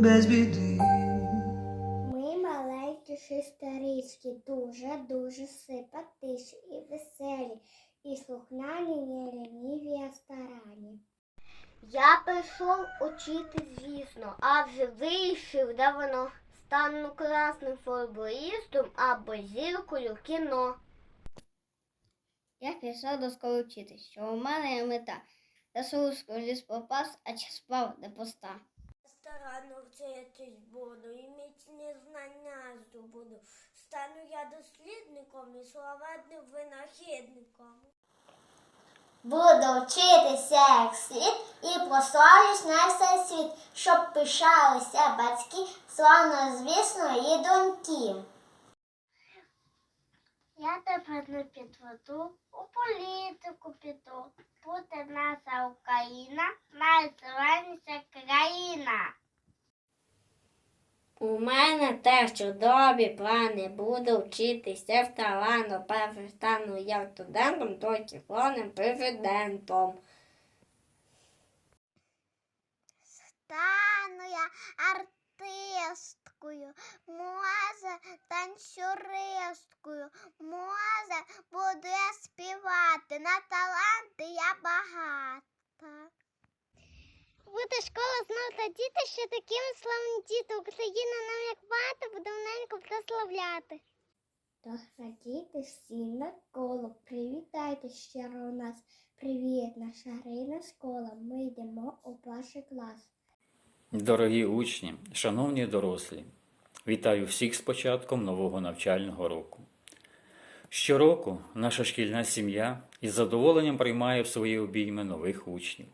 без біди. Ми маленькі шестирічки, дуже-дуже симпатичні і веселі, і слухняні, не ліниві, а старанні. Я прийшов учити, звісно, а вже вирішив давно. Стану класним футболістом або зіркою кіно. Я пішов до школи вчитись, що у мене є мета. Я ліс попас, а чи спав до поста. Старанно вчитись буду і міцні знання здобуду. Стану я дослідником і славетним винахідником. Буду вчитися як слід і прославлюсь на все світ, щоб пишалися батьки, славно, звісно, і доньки. Я тепер не підведу, у політику піду. Буде наша Україна, найзеленіша країна. У мене теж чудові плани. Буду вчитися в талану. Перше стану я студентом, тоді головним президентом. Стану я артисткою, може танцюристкою, може буду я співати, на таланти я багата. Буде школа знов та діти, що такими славні діти. Україна нам як мати буде ненько прославляти. Тож радійте всі навколо, привітайте щиро у нас. Привіт, наша рідна школа. Ми йдемо у перший клас. Дорогі учні, шановні дорослі, вітаю всіх з початком нового навчального року. Щороку наша шкільна сім'я із задоволенням приймає в свої обійми нових учнів.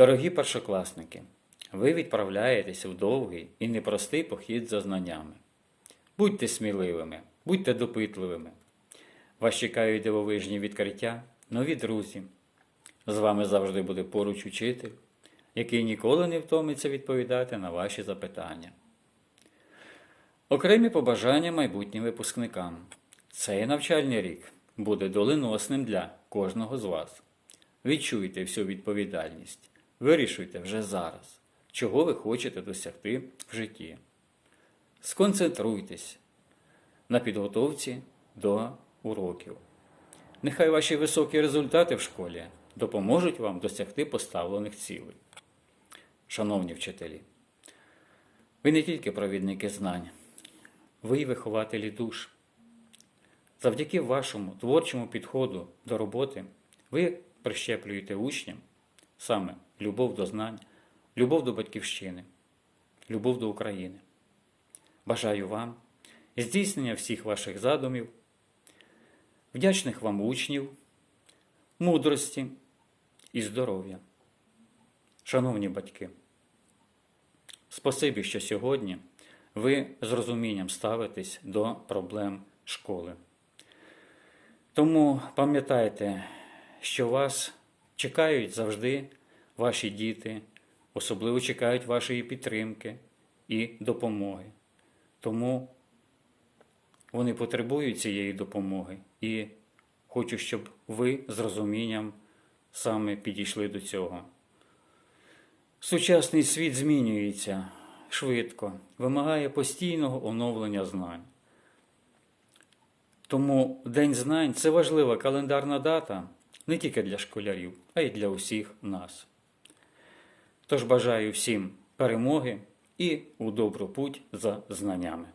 Дорогі першокласники, ви відправляєтесь в довгий і непростий похід за знаннями. Будьте сміливими, будьте допитливими. Вас чекають дивовижні відкриття, нові друзі. З вами завжди буде поруч учитель, який ніколи не втомиться відповідати на ваші запитання. Окремі побажання майбутнім випускникам. Цей навчальний рік буде доленосним для кожного з вас. Відчуйте всю відповідальність, вирішуйте вже зараз, чого ви хочете досягти в житті. Сконцентруйтесь на підготовці до уроків. Нехай ваші високі результати в школі допоможуть вам досягти поставлених цілей. Шановні вчителі, ви не тільки провідники знань, ви й вихователі душ. Завдяки вашому творчому підходу до роботи ви прищеплюєте учням саме любов до знань, любов до батьківщини, любов до України. Бажаю вам здійснення всіх ваших задумів, вдячних вам учнів, мудрості і здоров'я. Шановні батьки, спасибі, що сьогодні ви з розумінням ставитесь до проблем школи. Тому пам'ятайте, що вас чекають завжди ваші діти, особливо чекають вашої підтримки і допомоги. Тому вони потребують цієї допомоги і хочу, щоб ви з розумінням саме підійшли до цього. Сучасний світ змінюється швидко, вимагає постійного оновлення знань. Тому День знань це важлива календарна дата не тільки для школярів, а й для усіх нас. Тож бажаю всім перемоги і у добру путь за знаннями.